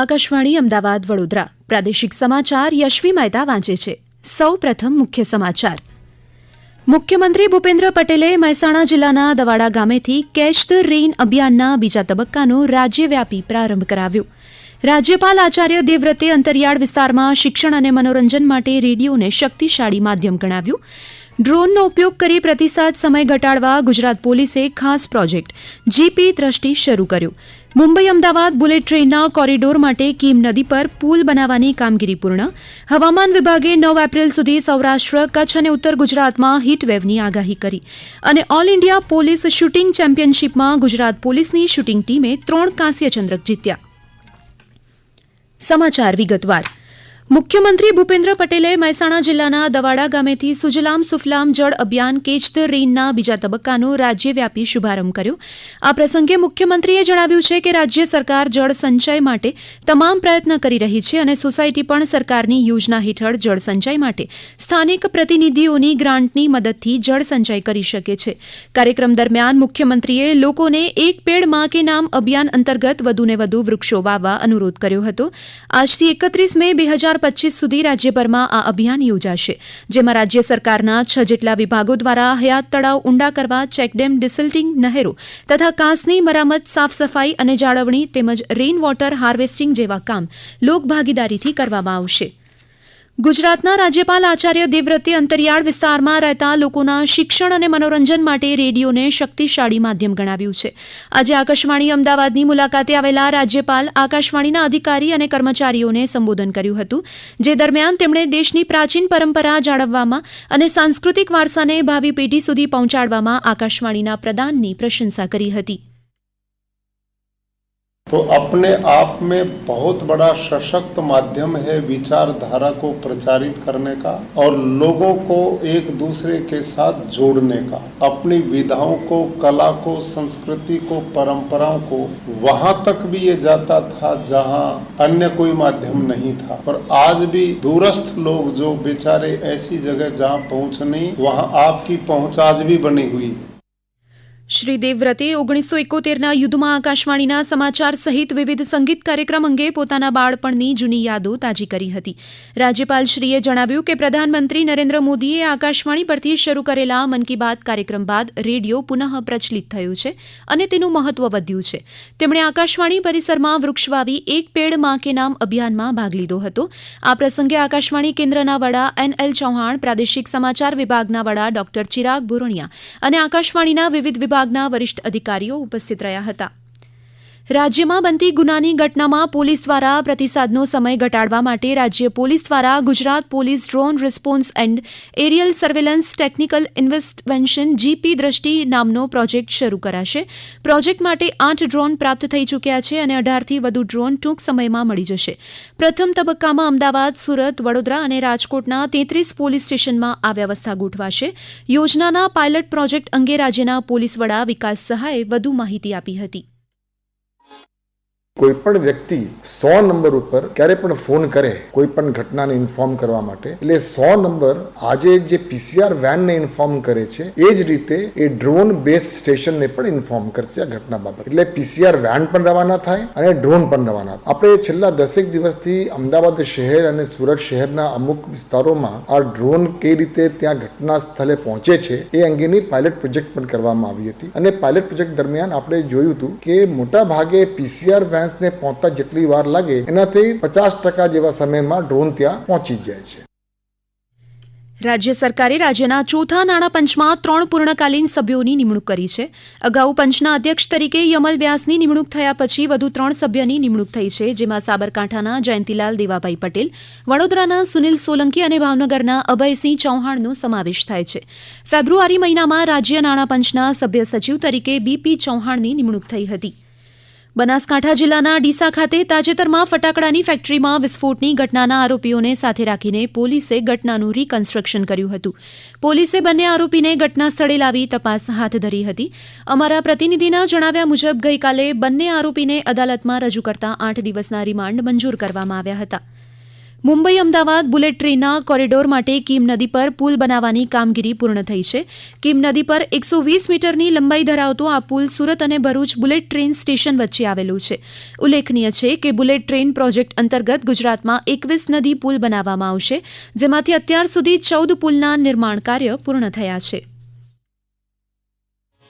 આકાશવાણી અમદાવાદ વડોદરા. પ્રાદેશિક સમાચાર યશવી મહેતા વાંચે છે. સૌ પ્રથમ મુખ્ય સમાચાર. મુખ્યમંત્રી ભૂપેન્દ્ર પટેલે મહેસાણા જિલ્લાના દવાડા ગામેથી કેચ ધ રેઇન અભિયાનના બીજા તબક્કાનો રાજ્યવ્યાપી પ્રારંભ કરાવ્યો. રાજ્યપાલ આચાર્ય દેવવ્રતે અંતરિયાળ વિસ્તારમાં શિક્ષણ અને મનોરંજન માટે રેડિયોને શક્તિશાળી માધ્યમ ગણાવ્યું. ડ્રોનનો ઉપયોગ કરી પ્રતિસાદ સમય ઘટાડવા ગુજરાત પોલીસે ખાસ પ્રોજેક્ટ જીપી દ્રષ્ટિ શરૂ કર્યો. મુંબઈ અમદાવાદ બુલેટ ટ્રેનના કોરિડોર માટે કીમ નદી પર પુલ બનાવવાની કામગીરી પૂર્ણ. હવામાન વિભાગે નવ એપ્રિલ સુધી સૌરાષ્ટ્ર, કચ્છ અને ઉત્તર ગુજરાતમાં હીટવેવની આગાહી કરી અને ઓલ ઇન્ડિયા પોલીસ શૂટિંગ ચેમ્પિયનશિપમાં ગુજરાત પોલીસની શૂટિંગ ટીમે ત્રણ કાંસ્ય ચંદ્રક જીત્યા. સમાચાર વિગતવાર. મુખ્યમંત્રી ભૂપેન્દ્ર પટેલે મહેસાણા જિલ્લાના દવાડા ગામેથી સુજલામ સુફલામ જળ અભિયાન કેચ ધ રેઇનના બીજા તબક્કાનો રાજ્યવ્યાપી શુભારંભ કર્યો. આ પ્રસંગે મુખ્યમંત્રીએ જણાવ્યું છે કે રાજ્ય સરકાર જળ સંચય માટે તમામ પ્રયત્ન કરી રહી છે અને સોસાયટી પણ સરકારની યોજના હેઠળ જળ સંચય માટે સ્થાનિક પ્રતિનિધિઓની ગ્રાન્ટની મદદથી જળ સંચય કરી શકે છે. કાર્યક્રમ દરમિયાન મુખ્યમંત્રીએ લોકોને એક પેડમાં કે નામ અભિયાન અંતર્ગત વધુને વધુ વૃક્ષો વાવવા અનુરોધ કર્યો હતો. આજથી એકત્રીસ મે બે હજાર પચીસ સુધી રાજ્યભરમાં આ અભિયાન યોજાશે, જેમાં રાજ્ય સરકારના છ જેટલા વિભાગો દ્વારા હયાત તળાવ ઊંડા કરવા, ચેકડેમ, ડિસલ્ટિંગ, નહેરો તથા કાંસની મરામત, સાફ સફાઈ અને જાળવણી તેમજ રેઇન વોટર હાર્વેસ્ટિંગ જેવા કામ લોકભાગીદારીથી કરવામાં આવશે. ગુજરાતના રાજ્યપાલ આચાર્ય દેવવ્રતે અંતરિયાળ વિસ્તારમાં રહેતા લોકોના શિક્ષણ અને મનોરંજન માટે રેડિયોને શક્તિશાળી માધ્યમ ગણાવ્યું છે. આજે આકાશવાણી અમદાવાદની મુલાકાતે આવેલા રાજ્યપાલ આકાશવાણીના અધિકારી અને કર્મચારીઓને સંબોધન કર્યું હતું, જે દરમિયાન તેમણે દેશની પ્રાચીન પરંપરા જાળવવામાં અને સાંસ્કૃતિક વારસાને ભાવિ પેઢી સુધી પહોંચાડવામાં આકાશવાણીના પ્રદાનની પ્રશંસા કરી હતી. तो अपने आप में बहुत बड़ा सशक्त माध्यम है विचारधारा को प्रचारित करने का और लोगों को एक दूसरे के साथ जोड़ने का। अपनी विधाओं को, कला को, संस्कृति को, परंपराओं को वहाँ तक भी ये जाता था जहाँ अन्य कोई माध्यम नहीं था। और आज भी दूरस्थ लोग जो बेचारे ऐसी जगह जहाँ पहुँच नहीं, वहाँ आपकी पहुँच आज भी बनी हुई है। શ્રી દેવવ્રતે ઓગણીસો એકોતેરના યુદ્ધમાં આકાશવાણીના સમાચાર સહિત વિવિધ સંગીત કાર્યક્રમ અંગે પોતાના બાળપણની જૂની યાદો તાજી કરી હતી. રાજ્યપાલશ્રીએ જણાવ્યું કે પ્રધાનમંત્રી નરેન્દ્ર મોદીએ આકાશવાણી પરથી શરૂ કરેલા મન કી બાત કાર્યક્રમ બાદ રેડિયો પુનઃ પ્રચલિત થયું છે અને તેનું મહત્વ વધ્યું છે. તેમણે આકાશવાણી પરિસરમાં વૃક્ષ વાવી એક પેડમાં કે નામ અભિયાનમાં ભાગ લીધો હતો. આ પ્રસંગે આકાશવાણી કેન્દ્રના વડા એન એલ ચૌહાણ, પ્રાદેશિક સમાચાર વિભાગના વડા ડોક્ટર ચિરાગ બોરણિયા અને આકાશવાણીના વિવિધ વિભાગના વરિષ્ઠ અધિકારીઓ ઉપસ્થિત રહ્યા હતા. રાજ્યમાં બનતી ગુનાની ઘટનામાં પોલીસ દ્વારા પ્રતિસાદનો સમય ઘટાડવા માટે રાજ્ય પોલીસ દ્વારા Gujarat police drone response and aerial surveillance technical intervention GP Drishti નામનો પ્રોજેક્ટ શરૂ કરાશે. પ્રોજેક્ટ માટે આઠ ડ્રોન પ્રાપ્ત થઈ ચૂક્યા છે અને અઢારથી વધુ ડ્રોન ટૂંક સમયમાં મળી જશે. પ્રથમ તબક્કામાં અમદાવાદ, સુરત, વડોદરા અને રાજકોટના તેત્રીસ પોલીસ સ્ટેશનમાં આ વ્યવસ્થા ગોઠવાશે. યોજનાના પાયલટ પ્રોજેક્ટ અંગે રાજ્યના પોલીસ વડા વિકાસ સહાયે વધુ માહિતી આપી હતી. કોઈ પણ વ્યક્તિ સો નંબર ઉપર ક્યારે પણ ફોન કરે કોઈ પણ ઘટનાને ઇન્ફોર્મ કરવા માટે, એટલે સો નંબર આજે જે પીસીઆર વેનને ઇન્ફોર્મ કરે છે, એ જ રીતે એ ડ્રોન બેઝ સ્ટેશનને પણ ઇન્ફોર્મ કરશે આ ઘટના બાબત. એટલે પીસીઆર વેન પણ રવાના થાય અને ડ્રોન પણ રવાના થાય. આપણે છેલ્લા દસેક દિવસથી અમદાવાદ શહેર અને સુરત શહેરના અમુક વિસ્તારોમાં આ ડ્રોન કઈ રીતે ત્યાં ઘટના સ્થળે પહોંચે છે, એ અંગેની પાયલટ પ્રોજેક્ટ પણ કરવામાં આવી હતી. અને પાયલટ પ્રોજેક્ટ દરમિયાન આપણે જોયું હતું કે મોટા ભાગે પીસીઆર વેન્સને પહોંચતા જેટલી વાર લાગે, એનાથી પચાસ ટકા જેવા સમયમાં ડ્રોન ત્યાં પહોંચી જાય છે. રાજ્ય સરકારે રાજ્યના ચોથા નાણાં પંચમાં ત્રણ પૂર્ણકાલીન સભ્યોની નિમણૂક કરી છે. અગાઉ પંચના અધ્યક્ષ તરીકે યમલ વ્યાસની નિમણૂક થયા પછી વધુ ત્રણ સભ્યની નિમણૂક થઈ છે, જેમાં સાબરકાંઠાના જયંતિલાલ દેવાભાઈ પટેલ, વડોદરાના સુનિલ સોલંકી અને ભાવનગરના અભયસિંહ ચૌહાણનો સમાવેશ થાય છે. ફેબ્રુઆરી મહિનામાં રાજ્ય નાણાં પંચના સભ્ય સચિવ તરીકે બીપી ચૌહાણની નિમણૂક થઈ હતી. બનાસકાંઠા જિલ્લાના ડીસા ખાતે તાજેતરમાં ફટાકડાની ફેક્ટરીમાં વિસ્ફોટની ઘટનાના આરોપીઓને સાથે રાખીને પોલીસે ઘટનાનું રીકન્સ્ટ્રક્શન કર્યું હતું. પોલીસે બંને આરોપીને ઘટના સ્થળે લાવી તપાસ હાથ ધરી હતી. અમારા પ્રતિનિધિના જણાવ્યા મુજબ ગઈકાલે બંને આરોપીને અદાલતમાં રજૂ કરતા આઠ દિવસના રિમાન્ડ મંજૂર કરવામાં આવ્યા હતા. મુંબઈ અમદાવાદ બુલેટ ટ્રેનના કોરિડોર માટે કીમ નદી પર પુલ બનાવવાની કામગીરી પૂર્ણ થઈ છે. કીમ નદી પર એકસો વીસ મીટરની લંબાઈ ધરાવતો આ પુલ સુરત અને ભરૂચ બુલેટ ટ્રેન સ્ટેશન વચ્ચે આવેલું છે. ઉલ્લેખનીય છે કે બુલેટ ટ્રેન પ્રોજેક્ટ અંતર્ગત ગુજરાતમાં એકવીસ નદી પુલ બનાવવામાં આવશે, જેમાંથી અત્યાર સુધી ચૌદ પુલના નિર્માણ કાર્ય પૂર્ણ થયા છે.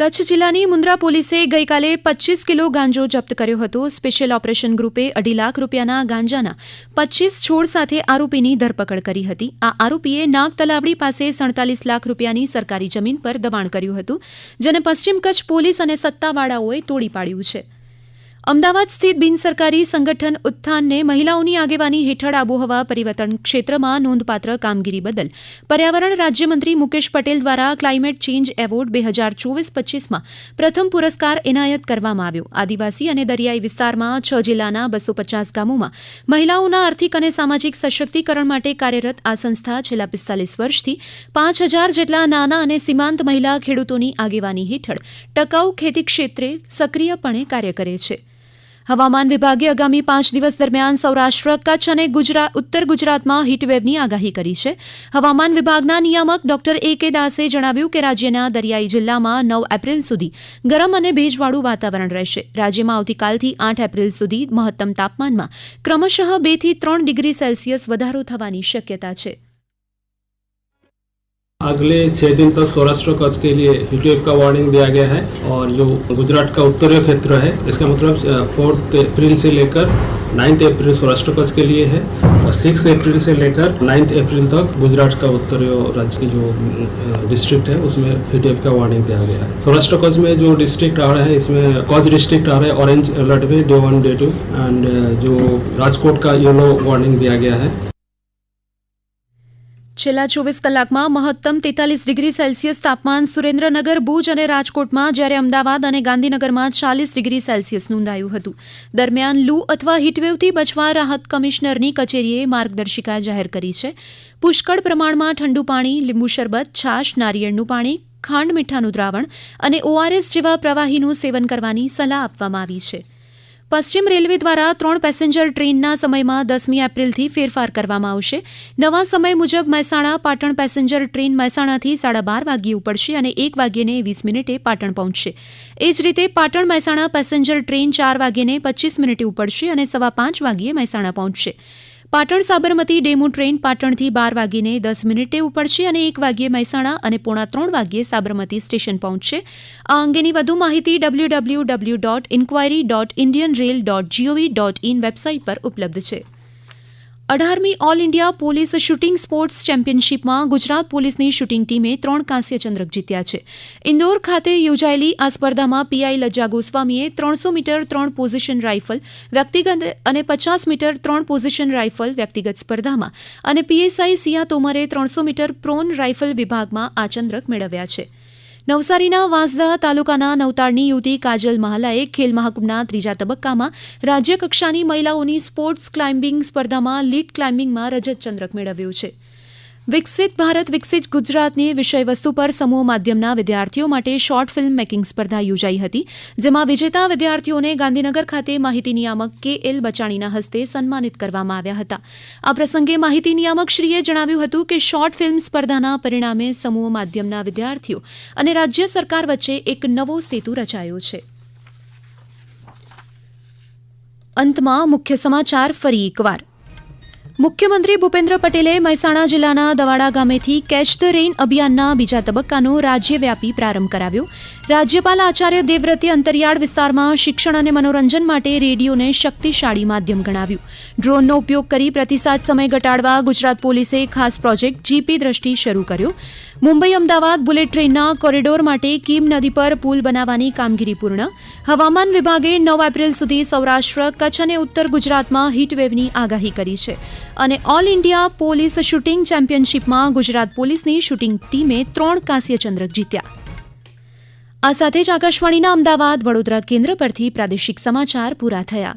કચ્છ જિલ્લાની મુન્દ્રા પોલીસે ગઈકાલે પચીસ કિલો ગાંજો જપ્ત કર્યો હતો. સ્પેશિયલ ઓપરેશન ગ્રુપે અઢી લાખ રૂપિયાના ગાંજાના પચીસ છોડ સાથે આરોપીની ધરપકડ કરી હતી. આ આરોપીએ નાગ તલાવડી પાસે સડતાલીસ લાખ રૂપિયાની સરકારી જમીન પર દબાણ કર્યું હતું, જેને પશ્ચિમ કચ્છ પોલીસ અને સત્તાવાળાઓએ તોડી પાડ્યું છે. અમદાવાદ સ્થિત બિનસરકારી સંગઠન ઉત્થાનને મહિલાઓની આગેવાની હેઠળ આબોહવા પરિવર્તન ક્ષેત્રમાં નોંધપાત્ર કામગીરી બદલ પર્યાવરણ રાજ્યમંત્રી મુકેશ પટેલ દ્વારા ક્લાઇમેટ ચેન્જ એવોર્ડ બે હજાર ચોવીસ પચીસમાં પ્રથમ પુરસ્કાર એનાયત કરવામાં આવ્યો. આદિવાસી અને દરિયાઈ વિસ્તારમાં છ જિલ્લાના બસો પચાસ ગામોમાં મહિલાઓના આર્થિક અને સામાજિક સશક્તિકરણ માટે કાર્યરત આ સંસ્થા છેલ્લા પિસ્તાલીસ વર્ષથી પાંચ હજાર જેટલા નાના અને સીમાંત મહિલા ખેડૂતોની આગેવાની હેઠળ ટકાઉ ખેતી ક્ષેત્રે સક્રિયપણે કાર્ય કરે છે. હવામાન વિભાગે આગામી પાંચ દિવસ દરમિયાન સૌરાષ્ટ્ર, કચ્છ અને ગુજરાત ઉત્તર ગુજરાતમાં હીટવેવની આગાહી કરી છે. હવામાન વિભાગના નિયામક ડોક્ટર એ કે દાસે જણાવ્યું કે રાજ્યના દરિયાઈ જિલ્લામાં નવ એપ્રિલ સુધી ગરમ અને ભેજવાળું વાતાવરણ રહેશે. રાજ્યમાં આવતીકાલથી આઠ એપ્રિલ સુધી મહત્તમ તાપમાનમાં ક્રમશઃ બેથી ત્રણ ડિગ્રી સેલ્સિયસ વધારો થવાની શક્યતા છે. अगले छः दिन तक सौराष्ट्र कच्छ के लिए हीटवेव का वार्निंग दिया गया है और जो गुजरात का उत्तरीय क्षेत्र है, इसका मतलब फोर्थ अप्रैल से लेकर नाइन्थ अप्रैल सौराष्ट्र कच्छ के लिए है और सिक्स अप्रैल से लेकर नाइन्थ अप्रैल तक गुजरात का उत्तरीय राज्य की जो डिस्ट्रिक्ट है, उसमें हीटवेव का वार्निंग दिया गया है। सौराष्ट्र कच्छ में जो डिस्ट्रिक्ट आ रहा है, इसमें कच्छ डिस्ट्रिक्ट आ रहा है ऑरेंज अलर्ट में day one day two and जो राजकोट का येलो वार्निंग दिया गया है। છેલ્લા ચોવીસ કલાકમાં મહત્તમ તેતાલીસ ડિગ્રી સેલ્સિયસ તાપમાન સુરેન્દ્રનગર, ભુજ અને રાજકોટમાં જ્યારે અમદાવાદ અને ગાંધીનગરમાં ચાલીસ ડિગ્રી સેલ્સિયસ નોંધાયું હતું. દરમિયાન લૂ અથવા હીટવેવથી બચવા રાહત કમિશનરની કચેરીએ માર્ગદર્શિકા જાહેર કરી છે. પુષ્કળ પ્રમાણમાં ઠંડુ પાણી, લીંબુ શરબત, છાશ, નારિયેળનું પાણી, ખાંડ મીઠાનું દ્રાવણ અને ઓઆરએસ જેવા પ્રવાહીનું સેવન કરવાની સલાહ આપવામાં આવી છે. પશ્ચિમ રેલવે દ્વારા ત્રણ પેસેન્જર ટ્રેનના સમયમાં દસમી એપ્રિલથી ફેરફાર કરવામાં આવશે. નવા સમય મુજબ મહેસાણા પાટણ પેસેન્જર ટ્રેન મહેસાણાથી સાડા બાર વાગ્યે ઉપડશે અને એક વાગ્યેને વીસ મિનિટે પાટણ પહોંચશે. એ જ રીતે પાટણ મહેસાણા પેસેન્જર ટ્રેન ચાર વાગ્યેને પચીસ મિનિટે ઉપડશે અને સવા પાંચ વાગ્યે મહેસાણા પહોંચશે. પાટણ સાબરમતી ડેમુ ટ્રેન પાટણથી બાર વાગીને દસ મિનિટે ઉપડશે અને એક વાગ્યે મહેસાણા અને પોણા ત્રણ વાગ્યે સાબરમતી સ્ટેશન પહોંચશે. આ અંગેની વધુ માહિતી W W W dot inquiry dot Indian rail dot GOV dot in website પર ઉપલબ્ધ છે. અઢારમી all India police shooting sports ચેમ્પિયનશીપમાં Gujarat પોલીસની શૂટિંગ ટીમે ત્રણ કાંસ્ય ચંદ્રક જીત્યા છે. ઇન્દોર ખાતે યોજાયેલી આ સ્પર્ધામાં પીઆઈ લજ્જા ગોસ્વામીએ ત્રણસો મીટર ત્રણ પોઝિશન રાઇફલ, વ્યક્તિગત અને પચાસ મીટર ત્રણ પોઝિશન રાઇફલ વ્યક્તિગત સ્પર્ધામાં અને પીએસઆઈ સિયા તોમરે ત્રણસો મીટર પ્રોન રાઇફલ વિભાગમાં આ ચંદ્રક મેળવ્યા છે. નવસારીના વાંસદા તાલુકાના નવતાડની યુવતી કાજલ મહાલાએ ખેલ મહાકુંભના ત્રીજા તબક્કામાં રાજ્યકક્ષાની મહિલાઓની સ્પોર્ટ્સ ક્લાઇમ્બિંગ સ્પર્ધામાં લીડ ક્લાઇમ્બિંગમાં રજત ચંદ્રક મેળવ્યું છે. વિકસિત ભારત, વિકસિત ગુજરાતની વિષયવસ્તુ પર સમૂહ માધ્યમના વિદ્યાર્થીઓ માટે શોર્ટ ફિલ્મ મેકિંગ સ્પર્ધા યોજાઈ હતી, જેમાં વિજેતા વિદ્યાર્થીઓને ગાંધીનગર ખાતે માહિતી નિયામક કે એલ બચાણીના હસ્તે સન્માનિત કરવામાં આવ્યા હતા. આ પ્રસંગે માહિતી નિયામક શ્રીએ જણાવ્યું હતું કે શોર્ટ ફિલ્મ સ્પર્ધાના પરિણામે સમૂહ માધ્યમના વિદ્યાર્થીઓ અને રાજ્ય સરકાર વચ્ચે એક નવો સેતુ રચાયો છે. અંતમાં મુખ્ય સમાચાર ફરી એકવાર. મુખ્યમંત્રી ભૂપેન્દ્ર પટેલે મહેસાણા જિલ્લાના દવાડા ગામેથી કેચ ધ રેઇન અભિયાનના બીજા તબક્કાનો રાજ્યવ્યાપી પ્રારંભ કરાવ્યો. રાજ્યપાલ આચાર્ય દેવવ્રતે અંતરિયાળ વિસ્તારમાં શિક્ષણ અને મનોરંજન માટે રેડિયોને શક્તિશાળી માધ્યમ ગણાવ્યું. ડ્રોનનો ઉપયોગ કરી પ્રતિસાદ સમય ઘટાડવા ગુજરાત પોલીસે ખાસ પ્રોજેક્ટ જીપી દ્રષ્ટિ શરૂ કર્યો. મુંબઈ અમદાવાદ બુલેટ ટ્રેનના કોરિડોર માટે કીમ નદી પર પુલ બનાવવાની કામગીરી પૂર્ણ. હવામાન વિભાગે નવ એપ્રિલ સુધી સૌરાષ્ટ્ર, કચ્છ અને ઉત્તર ગુજરાતમાં હીટવેવની આગાહી કરી છે અને ઓલ ઇન્ડિયા પોલીસ શૂટિંગ ચેમ્પિયનશિપમાં ગુજરાત પોલીસની શૂટિંગ ટીમે ત્રણ કાંસ્ય ચંદ્રક જીત્યા. આ સાથે જ આકાશવાણીના અમદાવાદ વડોદરા કેન્દ્ર પરથી પ્રાદેશિક સમાચાર પૂરા થયા.